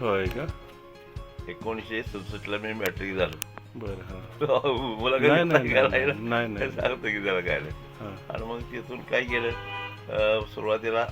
होय का? एकोणीसशे सदुसष्टला मी मॅट्रिक झालो. बरं हा. मला नाही, नाही, नाही. नाही, नाही. सांगतो की त्याला काय नाही. हा. आणि मग तिथून काय केलं? अं, सुरुवातीला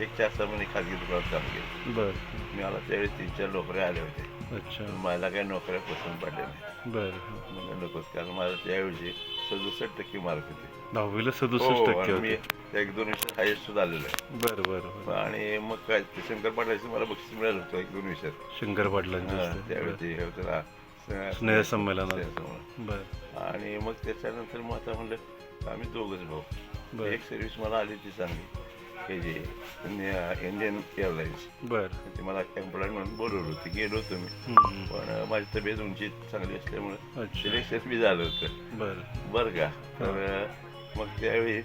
एक चार सहा महिने खाजगी दुकानात काम केलं. बरं. मी मला त्यावेळेस तीन चार नोकऱ्या आल्या होत्या अच्छा मला काही नोकऱ्या पसंत पडल्या नाही बरं नकोच कारण मला त्यावेळी सदुसष्ट टक्के मार्क होते दहावीला सदुसष्ट हो, टक्के आणि मी होते एक दोन विषयात हायस्ट सुद्धा आलेलो आहे बरं बरं बरं आणि मग काय ते शंकर पाटलाचं मला बक्षीस मिळालं होतं एक दोन विषयात शंकर पाटलांचे हा, असते. त्यावेळी. ते हे होतं ना स्नेह- स्नेह संमेलनात. स्नेह संमेलन. बरं आणि मग त्याच्यानंतर मग आता म्हणलं आम्ही दोघच भाऊ बरं. एक सर्व्हिस मला आली ती चांगली हे जे इंडियन एअरलाईन्स बरं. ते मला एम्प्लॉय म्हणून बोलवलं होतं गेलो होतो मी. पण माझी तब्येत उंची चांगली असल्यामुळे सिलेक्शन बी झालं होतं. बरं. बरं का? तर मग त्यावेळी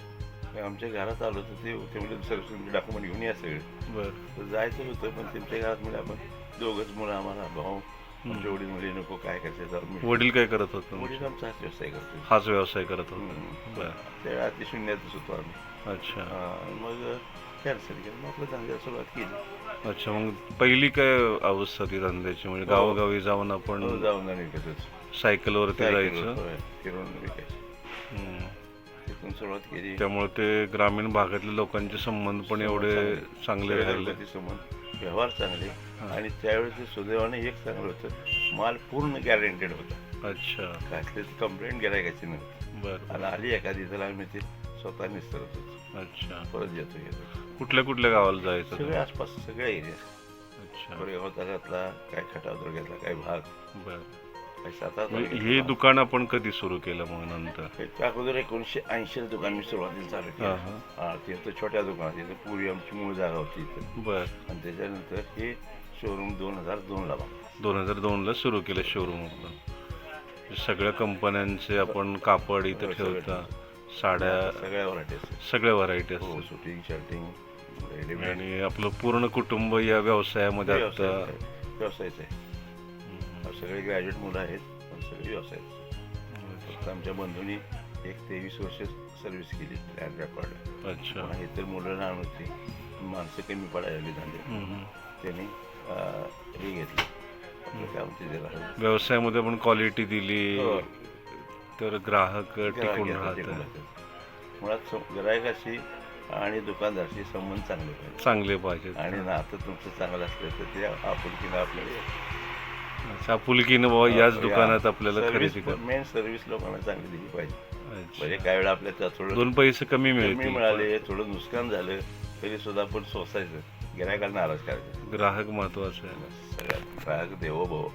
आमच्या घरात आलो तर ते ते म्हणजे सर तुमचे डॉक्युमेंट घेऊन या सगळे. बरं. तर जायचं होतं पण त्यांच्या घरात म्हणजे आपण दोघंच मुलं आम्हाला भाऊ आमच्या वडील मुली नको काय करायचं? जाऊन मी वडील काय करत होते? वडील आमचा हाच व्यवसाय करतो हाच व्यवसाय करत होते. बरं. त्यावेळी अति शून्यातच होतो आम्ही. अच्छा. मग कॅन्सल केलं. मग आपलं धंद्याला सुरुवात केली. अच्छा मग पहिली काय अवस्था ती धंद्याची? म्हणजे गावोगावी जाऊन आपण हो, जाऊन जाऊन विकतच सायकलवरती सायकलवर, जायचं? फिरून विकायचं. हम्म. तिथून सुरुवात केली. त्यामुळे ते ग्रामीण भागातल्या लोकांचे संबंध पण एवढे चांगले. राहिले. समोर व्यवहार चांगले. आणि त्यावेळेस ते सुदैवाने एक चांगलं होतं. माल पूर्ण गॅरंटेड होता. अच्छा. कसलीच कंप्लेंट गिरायकाची नव्हती. बरं. आणि आली एखादी तर आम्ही ते स्वतः निसरत होतो. अच्छा. परत येतो येतो. कुठल्या कुठल्या गावाला जायचं सगळे आसपास सगळ्या एरिया अच्छा. कोरेगाव तालुक्यातला काय खटाव तालुक्यातला काय भाग. बरं. हे. दुकान आपण कधी सुरू केलं मग नंतर? अगोदर एकोणीसशे ऐंशी दुकान मी सुरुवातीला चालू हा केलं तिथं छोट्या दुकानात तिथं पूर्वी आमची मूळ जागा होती इथं. बर. आणि त्याच्यानंतर हे शोरूम दोन हजार दोनला दोन हजार दोनला सुरू केलं शोरूम आपलं सगळ्या कंपन्यांचे आपण कापड इथं ठेवता साड्या सगळ्या व्हरायटीज सगळ्या व्हरायटी असतात शूटिंग शर्टिंग रेडीमेड आणि आपलं पूर्ण कुटुंब या व्यवसायामध्ये आता व्यवसायच आहे. सगळे ग्रॅज्युएट मुलं आहेत पण सगळे व्यवसाय फक्त आमच्या बंधूंनी एक तेवीस वर्ष सर्व्हिस केली लँड रेकॉर्ड अच्छा. हे तर मुलं लहान होती. माणसं कमी पडायला हम्म. त्यांनी अं, हे घेतलं. आपलं काय म्हणते त्याला व्यवसायामध्ये पण क्वालिटी दिली. हो. तर ग्राहक टिकून राहतात. राहतात. मुळात गिरायकाशी आणि दुकानदारशी संबंध चांगले पाहिजे चांगले पाहिजेत. आणि नातं तुमचं चांगलं असलं तर ते आपुलकीनं आपल्याला आपुलकीनं बाबा याच दुकानात आपल्याला खरेदी कर मेन सर्व्हिस लोकांना चांगली दिली पाहिजे. म्हणजे काही वेळा आपल्या त्यात थोडं दोन पैसे कमी कमी मिळतील. मिळाले थोडं नुकसान झालं तरी सुद्धा आपण सोसायचं. गिरायकाला नाराज करायचं ग्राहक महत्त्वाचा आहे सगळ्यात ग्राहक देवो भाऊ